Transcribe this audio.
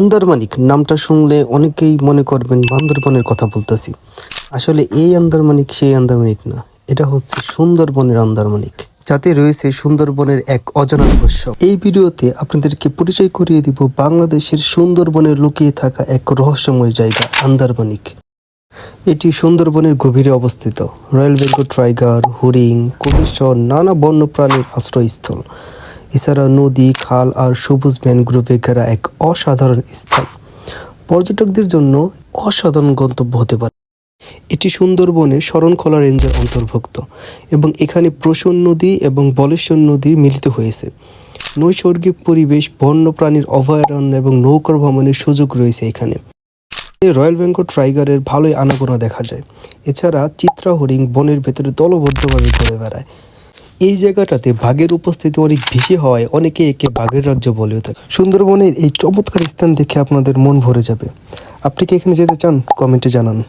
আন্দারমানিক নামটা শুনলে অনেকেই মনে করবেন বান্দরবনের কথা বলতেছি। আসলে এই আন্দারমানিক সেই আন্দারমানিক না, এটা হচ্ছে সুন্দরবনের আন্দারমানিক। যাতে রয়েছে সুন্দরবনের এক অজানা রহস্য। এই ভিডিওতে আপনাদেরকে পরিচয় করিয়ে দিব বাংলাদেশের সুন্দরবনে লুকিয়ে থাকা এক রহস্যময় জায়গা, আন্দারমানিক। এটি সুন্দরবনের গভীরে অবস্থিত। রয়্যাল বেঙ্গল টাইগার হরিণ কুমির সহ নানা বন্যপ্রাণীর আশ্রয়স্থল। এছাড়া নদী, খাল আর সবুজ ম্যানগ্রোভে ঘেরা এক অসাধারণ স্থান। পর্যটকদের জন্য অসাধারণ গন্তব্য হতে পারে। এটি সুন্দরবনে শরণখোলা রেঞ্জের অন্তর্ভুক্ত এবং এখানে প্রসূন নদী এবং বলেশ্বর নদী মিলিত হয়েছে। নৈসর্গিক পরিবেশ, বন্যপ্রাণীর অভয়ারণ্য এবং নৌকার ভ্রমণের সুযোগ রয়েছে এখানে। রয়্যাল বেঙ্গল টাইগারের ভালোই আনাগোনা দেখা যায়। এছাড়া চিত্রা হরিণ বনের ভেতরে দলবদ্ধভাবে ঘুরে বেড়ায়। এই জায়গাটাতে বাঘের উপস্থিতি অনেক বেশি হয়, অনেকে একে বাঘের রাজ্য বলেও থাকে। সুন্দরবনের এই চমৎকার স্থান দেখে আপনাদের মন ভরে যাবে। আপনি কি এখানে যেতে চান? কমেন্টে জানান।